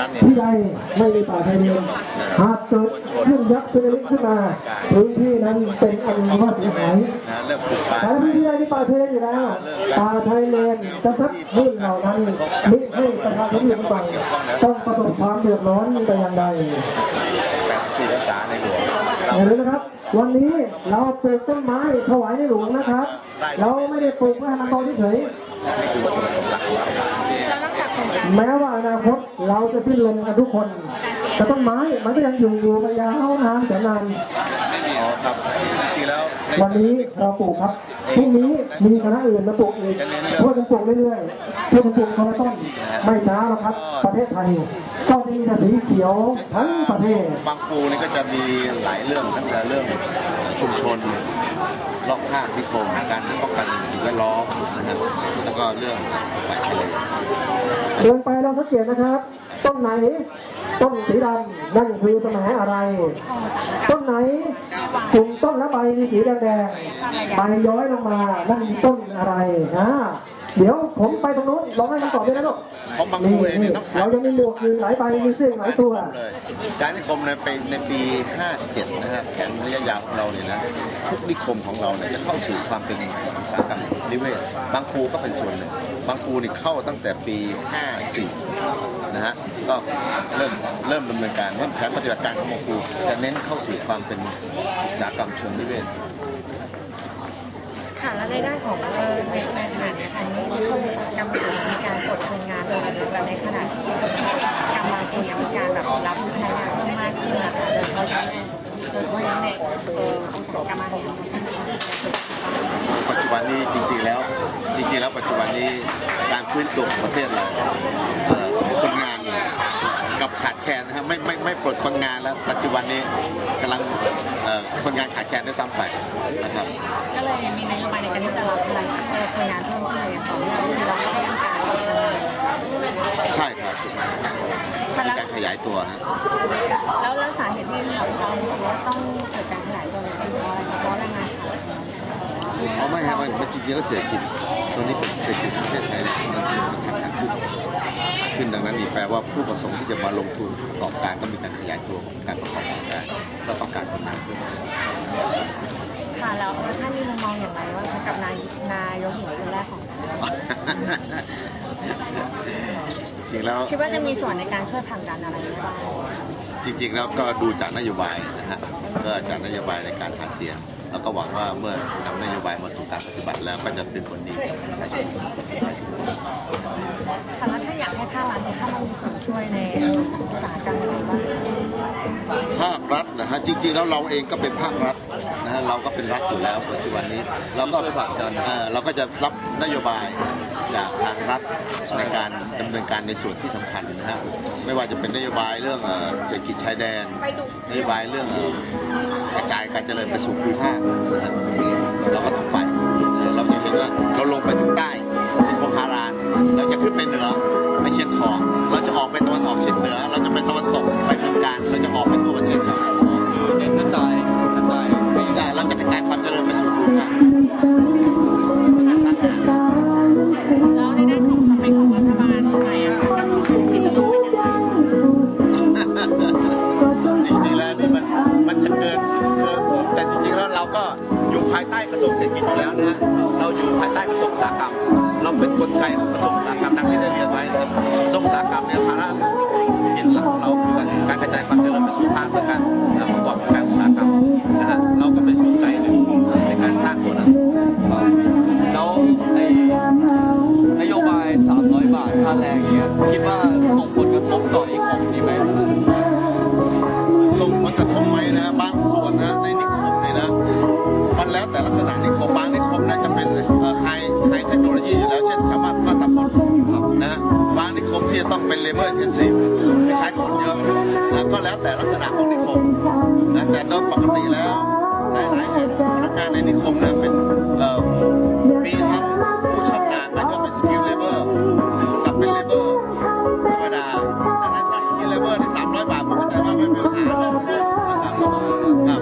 นั้นเนี่ยที่ใดไม่มีป่าชายเลนหากเกิดขึ้นยักษ์สึนามิขึ้นมาพื้นที่นั้นเป็นอันว่าเสียหายนะเริ่มปลูกป่าแต่พื้นที่ใดมีป่าชายเลนอยู่แล้วป่าชายเลนจะซัดขึ้นเหล่านั้นมิให้ประชาชนอยู่บนฝั่งต้องประสบความเดือดร้อนแต่อย่างใด84ภาษาในหลวงอย่าลืมนะครับ วันนี้เราปลูกต้นไม้ถวายในหลวงนะครับ เราไม่ได้ปลูกเพื่อให้มันโตเฉยนี่คือวัตถุประสงค์หลักของเราแล้วนอกจากโครงการๆแม้ว่าอนาคต เราจะสิ้นลมกันทุกคนแต่ต้นไม้มันก็ยังอยู่อยู่ไปยาวนานแสนนานอ๋อครับจริงๆแล้วในวันนี้เราปลูกครับพรุ่งนี้มีคณะอื่นมาปลูกอีกช่วยกันปลูกเรื่อยๆช่วยกันปลูกคนละต้นไม่ช้าหรอกครับ ประเทศไทยก็มีแต่สีเขียวทั้งประเทศบางปูนี่ก็จะมีหลายเรื่องตั้งแต่เรื่องชุมชนรอบข้างที่โครงการป้องกันสิ่งแวดล้อมนะครับแล้วก็เรื่องป่าชายเลนเดินไปเราสังเกตนะครับ ต้นไหน ต้นสีดำนั่นคือสมัยอะไร ต้นไหนกลุ่มต้นและใบมีสีแดงๆใบย้อยลงมานั่นต้นอะไรนะ เดี๋ยวผมไปตรงนู้นลองให้คำตอบด้วยนะลูกของบางปูเองเนี่ยต้องเรายังมีหมวกอยู่หลายใบมีเสื้อหลายตัวเลยการนิคมในปีในปี 57 นะครับแผนระยะยาวของเราเนี่ยนะทุกนิคมของเราเนี่ยจะเข้าสู่ความเป็นอุตสาหกรรมนิเวศ บางปูก็เป็นส่วนหนึ่ง บางปูนี่เข้าตั้งแต่ปี 54 นะฮะ ก็เริ่มเริ่มดำเนินการว่าแผนปฏิบัติการของบางปูจะเน้นเข้าสู่ความเป็นอุตสาหกรรมเชิงนิเวศ ค่ะแล้วในด้านของเอ่อในในขณะเดียวกันนี้นิคมอุตสาหกรรมสูงมีการกดคนงานลงแต่ในขณะที่กำลังตัวยังมีการแบบรับพนักงานเพิ่มมากขึ้นนะคะโดยเฉพาะโดยเฉพาะในเอ่ออุตสาหกรรมอาหารปัจจุบันนี้จริงๆแล้วจริงๆแล้วปัจจุบันนี้การฟื้นตัวของประเทศเราเอ่อคนงานเนี่ย ขาดแคลนนะครับไม่ไม่ไม่ปลดคนงานแล้วปัจจุบันนี้กำลังเอ่อคนงานขาดแคลนด้วยซ้ำไปนะครับ ก็เลยมีนโยบายในการที่จะรับพนักงานเอ่อคนงานเพิ่มขึ้นอย่างต่อเนื่องคือเราก็ต้องการลดคนงานใช่ครับมีการขยายตัวฮะ แล้วแล้วสาเหตุที่เราเรารู้สึกว่าต้องเกิดการขยายตัวเป็นเพราะอะไรเพราะแรงงานขาดเพราะไม่ฮะมันมันจริงๆแล้วเศรษฐกิจตอนนี้เป็นเศรษฐกิจประเทศไทยเนี่ยมันมันขาดขาขึ้น ขึ้นดังนั้นนี่แปลว่าผู้ประสงค์ที่จะมาลงทุนประกอบการก็มีการขยายตัวของการประกอบการได้ก็ต้องการคนงานขึ้นค่ะแล้วท่านมีมุมมองอย่างไรว่ากับนายนายกหญิงคนแรกของจริงแล้วคิดว่าจะมีส่วนในการช่วยผลักดันอะไรได้บ้างจริงๆแล้วก็ดูจากนโยบายนะฮะก็จากนโยบายในการหาเสียงแล้วก็หวังว่าเมื่อนำนโยบายมาสู่การปฏิบัติแล้วก็จะเป็นผลดีกับประชาชน ช่วยในอุตสาหกรรมอะไรบ้างภาครัฐนะฮะจริงๆแล้วเราเองก็เป็นภาครัฐนะฮะเราก็เป็นรัฐอยู่แล้วปัจจุบันนี้เราก็เอ่อเราก็จะรับนโยบายจากทางรัฐในการดำเนินการในส่วนที่สำคัญนะฮะไม่ว่าจะเป็นนโยบายเรื่องเอ่อเศรษฐกิจชายแดนนโยบายเรื่องเอ่อกระจายการเจริญไปสู่ภูมิภาคนะฮะเราก็ต้องไปเอ่อเราจะเห็นว่าเราลง ภายใต้กระทรวงเศรษฐกิจอยู่แล้วนะฮะเราอยู่ภายใต้กระทรวงอุตสาหกรรม เราเป็นกลไกของกระทรวงอุตสาหกรรมดังที่ได้เรียนไว้นะครับกระทรวงอุตสาหกรรมเนี่ยภาระกินหลักของเราคือการกระจายความเจริญไปสู่ภาคและการประกอบการอุตสาหกรรมนะฮะเราก็เป็นกลไกหนึ่งในการสร้างตัวนั้นแล้วไอ้นโยบาย 300 บาทค่าแรงเงี้ยคิดว่า อร์ i อ s i v e คือใช้คนเยอะนะก็แล้วแต่ลักษณะของนิคมนะแต่โดยปกติแล้วหลายๆแห่งพนักงานในนิคมนะเป็นมีทั้งผู้ชำนาญแล้วก็เป็นสกิลเลเวอร์กับเป็นเลเวอร์ธรรมดาดังนั้นถ้าสกิลเลเวอร์ที่300 บาทผมเข้าใจว่าไม่เป็นปัญหาหรอกนะครับ